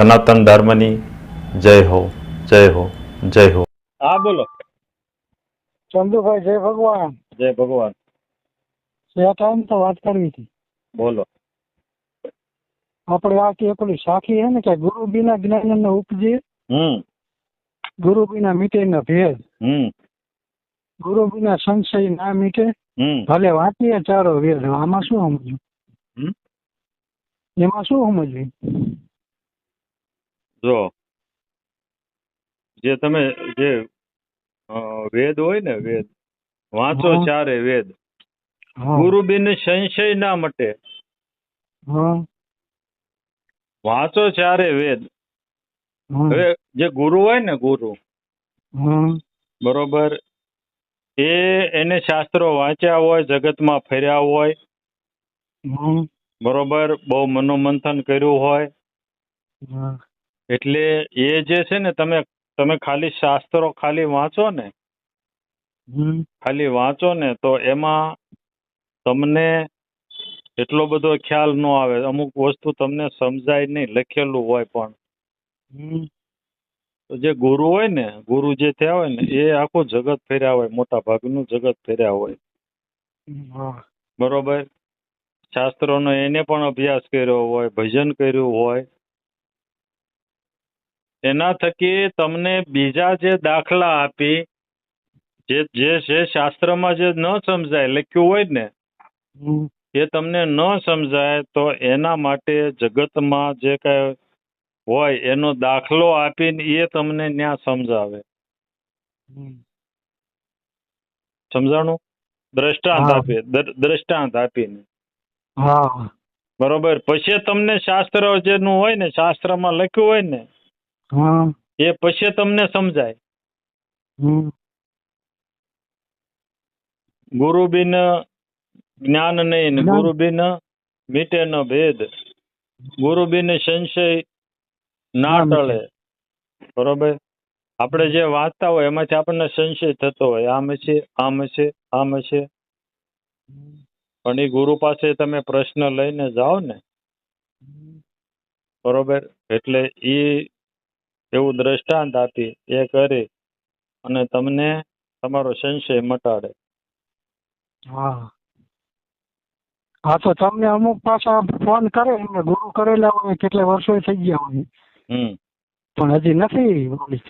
સનાતન ધર્મની જય હો જય હો જય હો હા બોલો ચંદુભાઈ જય ભગવાન જય ભગવાન બે ટાઈમ તો વાત કરવી હતી બોલો આપણે આ કે પેલી સાખી છે ને કે ગુરુ બિના જ્ઞાન ન ઉપજે હમ ગુરુ બિના મીટે ન ભેદ હમ ગુરુ બિના સંશય ના મીટે હમ ભલે વાંચીએ ચારો વેદ આમાં શું સમજ્યું હમ? એમાં શું સમજવું જો જે તમે જે વેદ હોય ને વેદ વાંચો ચારે વેદ. ગુરુ બિન સંશય ના મટે. વાંચો ચારે વેદ. હવે જે ગુરુ હોય ને ગુરુ બરોબર એ એને શાસ્ત્રો વાંચ્યા હોય જગતમાં ફર્યા હોય બરોબર બહુ મનોમંથન કર્યું હોય એટલે એ જે છે ને તમે તમે ખાલી શાસ્ત્રો ખાલી વાંચો ને ખાલી વાંચો ને તો એમાં તમને એટલો બધો ખ્યાલ ન આવે. અમુક વસ્તુ તમને સમજાય નહીં લખેલું હોય પણ. તો જે ગુરુ હોય ને ગુરુ જે થયા હોય ને એ આખું જગત ફેર્યા હોય મોટા ભાગનું જગત ફેર્યા હોય. બરોબર? શાસ્ત્રોનો એને પણ અભ્યાસ કર્યો હોય ભજન કર્યું હોય. એના થકી તમને બીજા જે દાખલા આપી જે જે છે શાસ્ત્રમાં જે ન સમજાય લખ્યું હોય ને એ તમને ન સમજાય તો એના માટે જગતમાં જે કઈ હોય એનો દાખલો આપીને એ તમને ત્યાં સમજાવે. સમજાણું? દ્રષ્ટાંત આપે દ્રષ્ટાંત આપીને. હા. બરોબર? પછી તમને શાસ્ત્ર જેનું હોય ને શાસ્ત્રમાં લખ્યું હોય ને એ પછી તમને સમજાય. ગુરુ બિન જ્ઞાન નહીં ગુરુ બિન મીટે ન ભેદ ગુરુ બિન સંશય ના ટળે બરોબર? આપણે જે વાંચતા હોય એમાંથી આપણને સંશય થતો હોય. આમ છે આમ છે આમ છે પણ એ ગુરુ પાસે તમે પ્રશ્ન લઈને જાઓ ને. બરોબર? એટલે ઈ એવું દ્રષ્ટાંત આપી એ કરી અને તમને તમારો સંશય મટાડે. હા. હા તો તમને અમુક પાછા ફોન કરે એમને ગુરુ કરેલા હોય કેટલા વર્ષો થઈ ગયા હોય. હમ. પણ હજી નથી બોલી.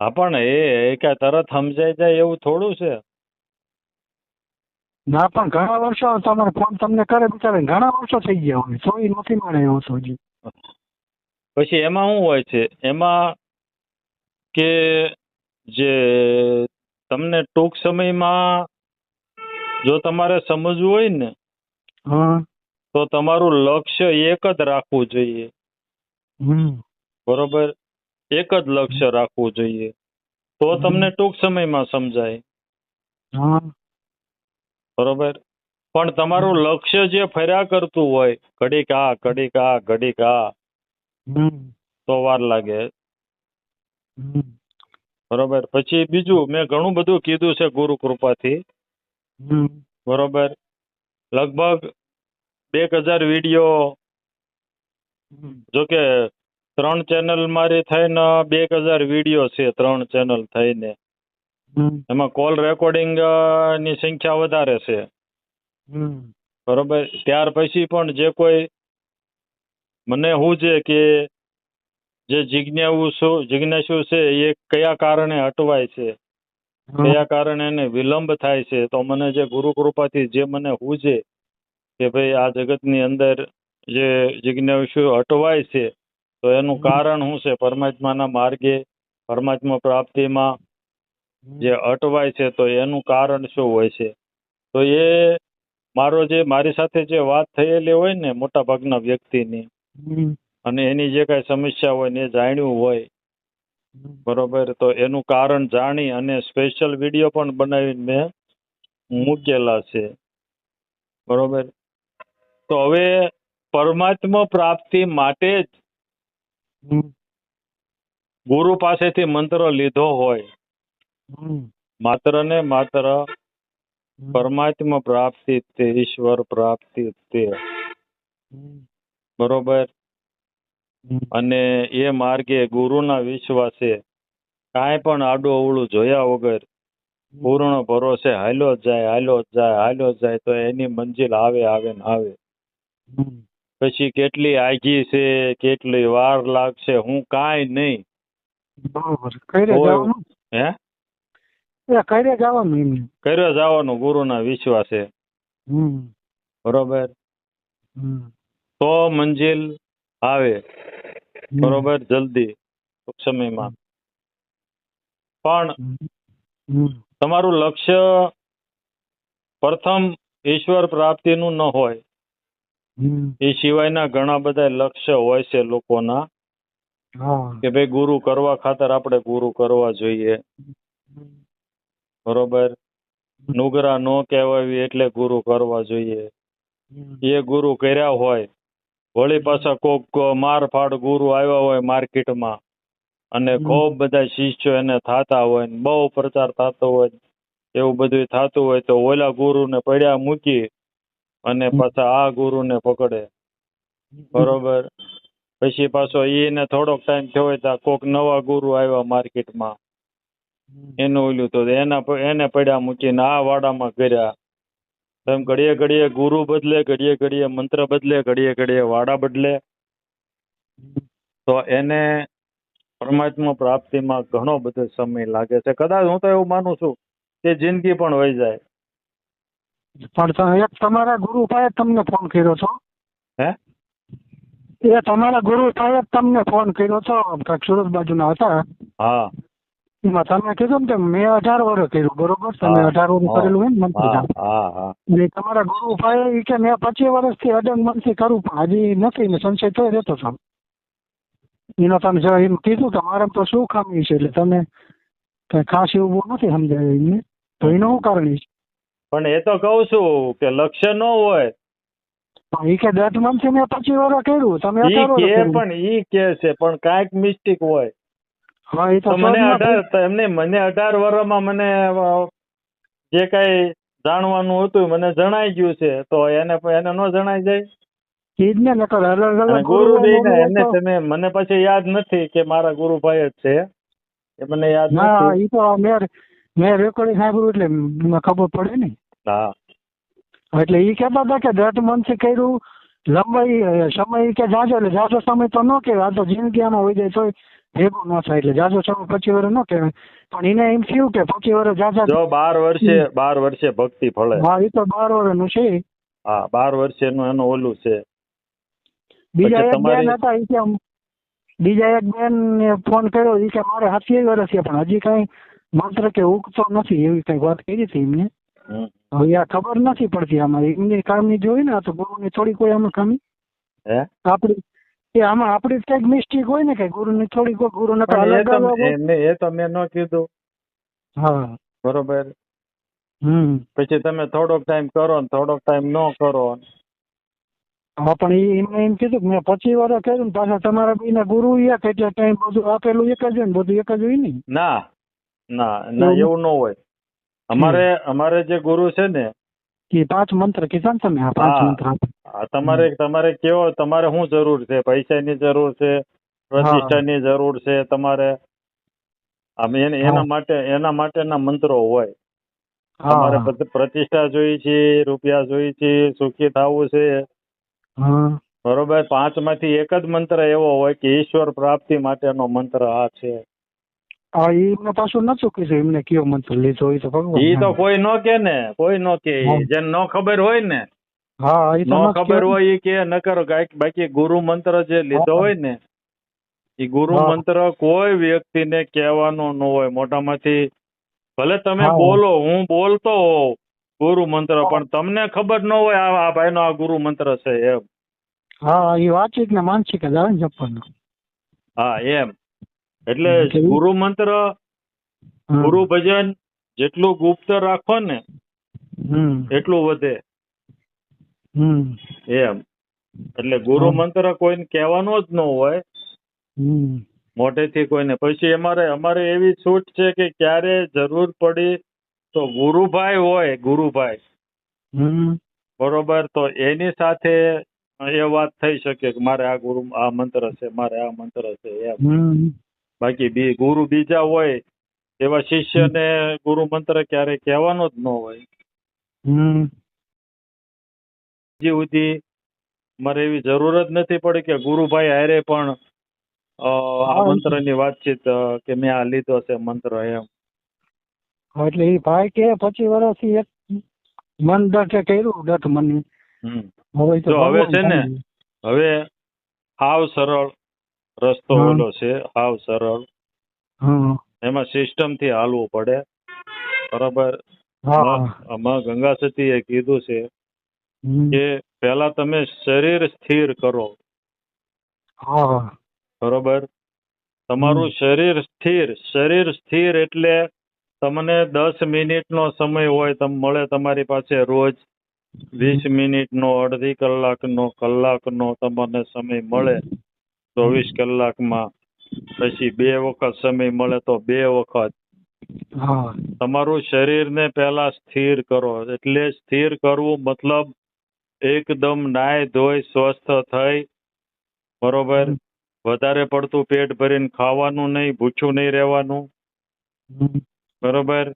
હા પણ એ કે તરત સમજાઈ જાય એવું થોડું છે. ના પણ ઘણા વર્ષો તમારે ફોન તમને કરે બિચારે ઘણા વર્ષો થઈ ગયા હોય તો ઈ નથી મળે એવું તો હજી. પછી એમાં શું હોય છે? એમાં કે જે તમને ટૂંક સમયમાં જો તમારે સમજવું હોય ને તો તમારું લક્ષ્ય એક જ રાખવું જોઈએ. બરોબર? એક જ લક્ષ્ય રાખવું જોઈએ. તો તમને ટૂંક સમયમાં સમજાય. બરોબર? પણ તમારું લક્ષ્ય જે ફર્યા કરતું હોય ઘડીક આ ઘડીક આ ઘડીક આ તો વાર લાગે. બરોબર. પછી બીજું મેં ઘણું બધું કીધું છે ગુરુ કૃપાથી. બરોબર. લગભગ બે હજાર વીડિયો જોકે જો કે ત્રણ ચેનલ મારી થઈને બે હજાર વીડિયો છે ત્રણ ચેનલ થઈને. એમાં કોલ રેકોર્ડિંગની સંખ્યા વધારે છે. બરોબર. ત્યાર પછી પણ જે કોઈ મને શું છે કે જે જિજ્ઞાસુ જિજ્ઞાસુ છે એ કયા કારણે અટવાય છે? કયા કારણે એને વિલંબ થાય છે? તો મને જે ગુરુ કૃપાથી જે મને હુજે કે ભાઈ આ જગતની અંદર જે જિજ્ઞાસુ અટવાય છે તો એનું કારણ શું છે? પરમાત્માના માર્ગે પરમાત્મા પ્રાપ્તિમાં જે અટવાય છે તો એનું કારણ શું હોય છે? તો એ મારો જે મારી સાથે જે વાત થયેલી હોય ને મોટા ભાગના વ્યક્તિની અને એની જે કાંઈ સમસ્યા હોય ને એ જાણ્યું હોય બરોબર? તો એનું કારણ જાણી અને સ્પેશિયલ વીડિયો પણ બનાવીને મેં મૂકેલા છે. બરોબર? તો હવે પરમાત્મા પ્રાપ્તિ માટે જ ગુરુ પાસેથી મંત્ર લીધો હોય. માત્ર ને માત્ર પરમાત્મા પ્રાપ્તિ તે ઈશ્વર પ્રાપ્તિ તે. બરોબર. અને એ માર્ગે ગુરુના વિશ્વાસે કાંઈ પણ આડું અવળું જોયા વગર પૂર્ણ ભરોસે હાલ્યો જાય હાલ્યો જાય હાલ્યો જાય તો એની મંજિલ આવે આવે ને આવે. પછી કેટલી આઘી છે કેટલી વાર લાગશે હું કાંઈ નહીં. બરોબર. જવાનું? હે? રે જવાનું એમને કર્યો જવાનું ગુરુના વિશ્વાસે. બરોબર? તો મંજિલ આવે. બરોબર જલ્દી ટૂંક સમયમાં. પણ. તમારું લક્ષ્ય પ્રથમ ઈશ્વર પ્રાપ્તિનું ન હોય. એ સિવાયના ઘણા બધા લક્ષ્ય હોય છે લોકોના. કે ભાઈ ગુરુ કરવા ખાતર આપણે ગુરુ કરવા જોઈએ. બરોબર? નુગરા નો કહેવાય એટલે ગુરુ કરવા જોઈએ. એ ગુરુ કર્યા હોય વળી પાછા કોક મારફાડ ગુરુ આવ્યા હોય માર્કેટમાં અને. ખૂબ બધા શિષ્યો એને થતા હોય ને બહુ પ્રચાર થતો હોય એવું બધું થતું હોય તો ઓલા ગુરુને પડ્યા મૂકી અને પાછા આ ગુરુને પકડે. બરોબર? પછી પાછો એને થોડોક ટાઈમ થયો હોય તો કોક નવા ગુરુ આવ્યા માર્કેટમાં. એનું ઓલું તો એના એને પડ્યા મૂકીને આ વાડામાં કર્યા. એમ ઘડીએ ઘડીએ ગુરુ બદલે ઘડીએ ઘડીએ મંત્ર બદલે ઘડીએ ઘડીએ વાડા બદલે. તો એને પરમાત્મા પ્રાપ્તિમાં ઘણો બધો સમય લાગે છે. કદાચ હું તો એવું માનું છું કે જિંદગી પણ વહી જાય. પણ એક તમારા ગુરુ પાસે તમને ફોન કર્યો છો. હે? એ તમારા ગુરુ પાસે તમને ફોન કર્યો છો. સુરત બાજુના હતા. હા. એમાં તમે કીધું ને કે મેં અઢાર વર્ષ કર્યું બરોબર? તમે અઢાર વર્ષ કરેલું હોય ને મંત્રી એટલે તમારા ગુરુ ભાઈ કે મેં પચીસ વર્ષથી અડંગ મંત્રી કરું પણ હજી નથી ને સંશય થઈ રહેતો છો એનો તમે એમ કીધું કે મારે તો શું ખામી છે એટલે તમે કઈ ખાસ એવું બહુ નથી સમજાય એમને. તો એનું શું કારણ છે? પણ એ તો કહું છું કે લક્ષ્ય ન હોય. ઈ કે દસ મંથથી મેં પચીસ વર્ષ કર્યું તમે. પણ ઈ કે છે પણ કાંઈક મિસ્ટેક હોય. હા એ તો તો મને અઢાર તો એમને મને અઢાર વર્ષમાં મને જે કઈ જાણવાનું હતું મને જણાઈ ગયું છે તો એને એને ન જણાઈ જાય. ઈ જ ને નકર અલગ અલગ ગુરુ એને તમે મને પછી યાદ નથી કે મારા ગુરુભાઈ જ છે. એ મને યાદ નથી. ઈ તો મેં મેં રેકોર્ડિંગ સાંભળ્યું એટલે ખબર પડે ને. હા. એટલે ઈ કહેતા હતા કે દસ મંથથી કર્યું લંબાઈ સમય કે જાજો એટલે જાજો સમય તો ન કહેવાય આ તો જિંદગી આમાં હોય જાય તોય ભેગું ન થાય એટલે જાજો સમય પચી વર્ષ ન કહેવાય. પણ એને એમ થયું કે પચી વર્ષ જાજા જો બાર વર્ષે બાર વર્ષે ભક્તિ ફળે. હા એ તો બાર વર્ષનું છે. હા બાર વર્ષેનું એનું ઓલું છે. બીજા એક બેન હતા એ કે બીજા એક બેન ને ફોન કર્યો એ કે મારે સાતેય વર્ષ છે પણ હજી કઈ માત્ર કે ઉગતો નથી એવી કઈ વાત કરી હતી એમને. હવે આ ખબર નથી પડતી અમારી એમની કામની જોઈ ને આ તો ગુરુની થોડી કોઈ આમાં ખામી. હે? આપડી એ આમાં આપડી કંઈક મિસ્ટેક હોય ને કે ગુરુની થોડી કોઈ ગુરુ ને એ અલગ તો અલગ એ તો મેં ન કીધું. હા. બરોબર? હમ. પછી તમે થોડોક ટાઈમ કરો ને થોડોક ટાઈમ ન કરો. હા પણ એમને એમ કીધું કે મેં પચીસ વાર કર્યું ને પાછા તમારા બીના ગુરુ એક એટલે ટાઈમ બધું આપેલું એક જ હોય ને બધું એક જ હોય ને? ના. ના ના? એવું ન હોય. અમારે અમારે જે ગુરુ છે ને કે પાંચ મંત્ર કીધા તમે આ પાંચ મંત્ર તમારે તમારે કેવો તમારે શું જરૂર છે? પૈસાની જરૂર છે? પ્રતિષ્ઠાની જરૂર છે તમારે? આમ એને- એના માટે એના માટેના મંત્રો હોય. તમારે પ્રતિષ્ઠા જોઈ છે રૂપિયા જોઈ છે સુખી થવું છે. બરોબર? પાંચમાંથી એક જ મંત્ર એવો હોય કે ઈશ્વર પ્રાપ્તિ માટેનો મંત્ર આ છે. હા એમને પાછું નતું કીધું એમને કયો મંત્ર લીધો એ તો ભગવાન ઈ તો કોઈ ન કે ને કોઈ ન કે જેને ન ખબર હોય ને હા એ તો ખબર હોય એ કે ન કરો બાકી ગુરુ મંત્ર જે લીધો હોય ને એ ગુરુ મંત્ર કોઈ વ્યક્તિને કહેવાનો ન હોય. મોઢામાંથી ભલે તમે બોલો હું બોલતો હોઉં ગુરુ મંત્ર પણ તમને ખબર ન હોય આ ભાઈ ભાઈનો આ ગુરુ મંત્ર છે એમ. હા એ વાંચી ને માનસિક જ આવે ને જપવાનું. હા એમ. એટલે ગુરુ મંત્ર ગુરુ ભજન જેટલું ગુપ્ત રાખો ને એટલું વધે. હમ. એમ. એટલે ગુરુ મંત્ર કોઈને કહેવાનો જ ન હોય. મોટેથી કોઈને. પછી અમારે અમારે એવી છૂટ છે કે ક્યારે જરૂર પડી તો ગુરુભાઈ હોય ગુરુભાઈ. બરોબર? તો એની સાથે એ વાત થઈ શકે કે મારે આ ગુરુ આ મંત્ર છે મારે આ મંત્ર છે એમ. બાકી બી ગુરુ બીજા હોય એવા શિષ્યને ગુરુ મંત્ર ક્યારે કહેવાનો જ ન હોય. હજી સુધી મારે એવી જરૂર જ નથી પડી કે ગુરુભાઈ હારે પણ આ મંત્ર મંત્રની વાતચીત કે મેં આ લીધો છે મંત્ર એમ. એટલે એ ભાઈ કે પચીસ વર્ષથી એક મન દઠે કર્યું દઠ મની. હવે હવે છે ને હવે આવ સરળ. રસ્તો. ઓલો છે હાવ સરળ. એમાં સિસ્ટમથી હાલવું પડે. બરાબર? હા માં- ગંગા સતી એ કીધું છે કે પહેલા તમે શરીર સ્થિર કરો. હા બરોબર? તમારું શરીર સ્થિર. શરીર સ્થિર એટલે તમને દસ મિનિટનો સમય હોય તમ મળે તમારી પાસે રોજ. વીસ મિનિટનો અડધી કલાકનો કલાકનો તમને સમય મળે. ચોવીસ કલાકમાં પછી બે વખત સમય મળે તો બે વખત. તમારું શરીરને પહેલા સ્થિર કરો. એટલે સ્થિર કરવું મતલબ એકદમ નાય ધોઈ સ્વસ્થ થઈ બરોબર? વધારે પડતું પેટ ભરીને ખાવાનું નહીં ભૂછું નહીં રહેવાનું. બરોબર?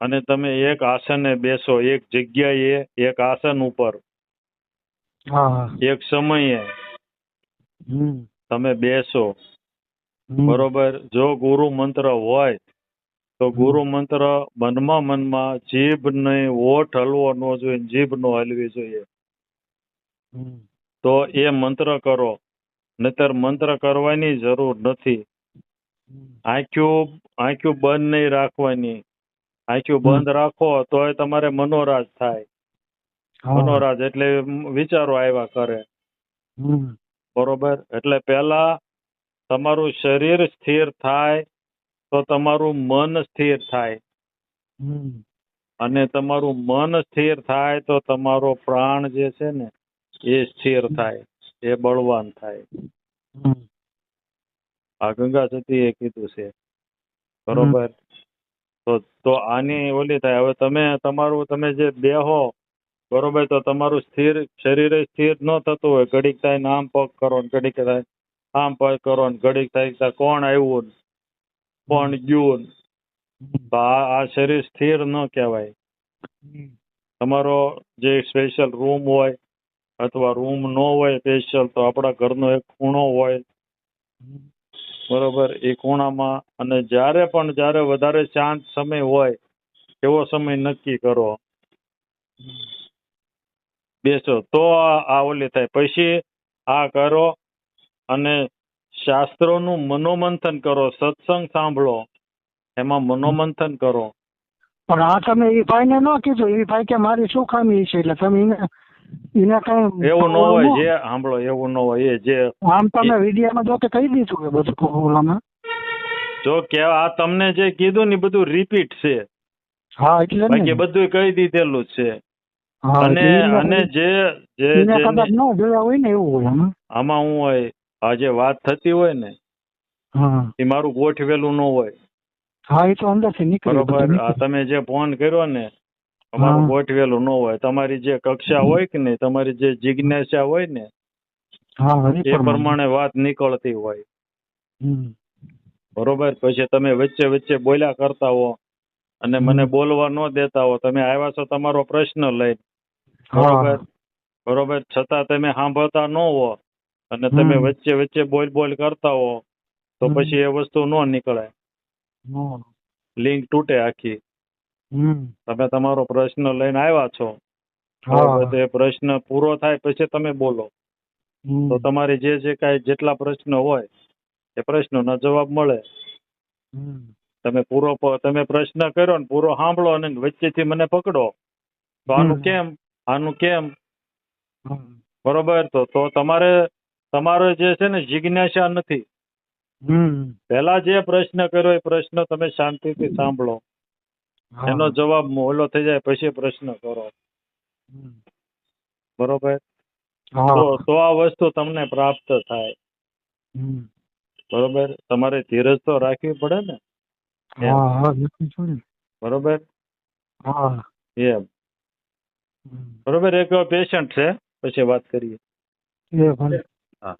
અને તમે એક આસને બેસો એક જગ્યાએ એક આસન ઉપર. હા. એક સમયે. તમે બેસો. બરોબર? જો ગુરુ મંત્ર હોય તો ગુરુ મંત્ર મનમાં મનમાં જીભ નહીં ઓઠ હલવો ન જોઈએ જીભ નો હલવી જોઈએ. તો એ મંત્ર કરો. નહીતર મંત્ર કરવાની જરૂર નથી. આંખ્યું આંખ્યું બંધ નહીં રાખવાની. આંખ્યું બંધ રાખો તોય તમારે મનોરાજ થાય. મનોરાજ એટલે વિચારો આવ્યા કરે. બરોબર? એટલે પહેલા તમારું શરીર સ્થિર થાય તો તમારું મન સ્થિર થાય. અને તમારું મન સ્થિર થાય તો તમારો પ્રાણ જે છે ને એ સ્થિર થાય એ બળવાન થાય. આ ગંગા સતીએ કીધું છે. બરોબર? તો તો આની ઓલી થાય. હવે તમે તમારું તમે જે બેહો બરોબર તો તમારું સ્થિર શરીરે સ્થિર ન થતું હોય ઘડીક થાય ને આમ પગ કરો ને ઘડીક થાય આમ પગ કરો ને ઘડીક થાય કોણ આવ્યું કોણ ગયું આ શરીર સ્થિર ન કહેવાય. તમારો જે સ્પેશિયલ રૂમ હોય અથવા રૂમ ન હોય સ્પેશિયલ તો આપણા ઘરનો એક ખૂણો હોય. બરોબર એ ખૂણામાં અને જ્યારે પણ જ્યારે વધારે શાંત સમય હોય એવો સમય નક્કી કરો. બેસો. તો આ ઓલી થાય. પછી આ કરો અને શાસ્ત્રોનું મનોમંથન કરો. સત્સંગ સાંભળો. એમાં મનોમંથન કરો. પણ આ તમે એ ભાઈને ન કીધું. એ ભાઈ કે મારી શું ખામી છે. એટલે તમે એને એને કઈ એવું ન હોય. જે સાંભળો એવું ન હોય. એ જે આમ તમે વિડિયા જો કે કહી દીધું કે બધું ઓલામાં જો કે આ તમને જે કીધું ને બધું રિપીટ છે. હા એટલે બાકી બધું કહી દીધેલું છે. અને અને જે જે કદાચ ન જોયા હોય ને એવું હોય આમાં હું હોય આ જે વાત થતી હોય ને એ મારું ગોઠવેલું ન હોય. હા એ તો અંદરથી નીકળી બરોબર. તમે જે ફોન કર્યો ને અમારું ગોઠવેલું ન હોય. તમારી જે કક્ષા હોય કે નહીં તમારી જે જિજ્ઞાસા હોય ને એ પ્રમાણે. વાત નીકળતી હોય. બરોબર પછી તમે વચ્ચે વચ્ચે બોલ્યા કરતા હો અને મને બોલવા ન દેતા હો. તમે આવ્યા છો તમારો પ્રશ્ન લઈ બરોબર. બરોબર. છતાં તમે સાંભળતા ન હો અને તમે વચ્ચે વચ્ચે બોલ બોલ કરતા હો તો પછી એ વસ્તુ ન નીકળે લિંક તૂટે આખી. તમે તમારો પ્રશ્ન લઈને આવ્યા છો. તો એ પ્રશ્ન પૂરો થાય પછી તમે બોલો. તો તમારે જે જે કાંઈ જેટલા પ્રશ્ન હોય એ પ્રશ્નોના જવાબ મળે. તમે પૂરો તમે પ્રશ્ન કર્યો ને પૂરો સાંભળો અને વચ્ચેથી મને પકડો. તો આનું કેમ? આનું કેમ? બરોબર? તો તો તમારે તમારો જે છે ને જિજ્ઞાસા નથી. પહેલા જે પ્રશ્ન કર્યો એ પ્રશ્ન તમે શાંતિથી સાંભળો. એનો જવાબ મોહલો થઈ જાય પછી પ્રશ્ન કરો. બરોબર? તો તો આ વસ્તુ તમને પ્રાપ્ત થાય. બરોબર? તમારે ધીરજ તો રાખવી પડે ને. બરોબર? હા. એમ. બરોબર એક પેશન્ટ છે પછી વાત કરીએ. હા.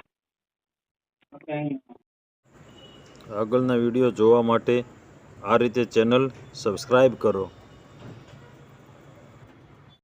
આગળના વીડિયો જોવા માટે આ રીતે ચેનલ સબસ્ક્રાઈબ કરો.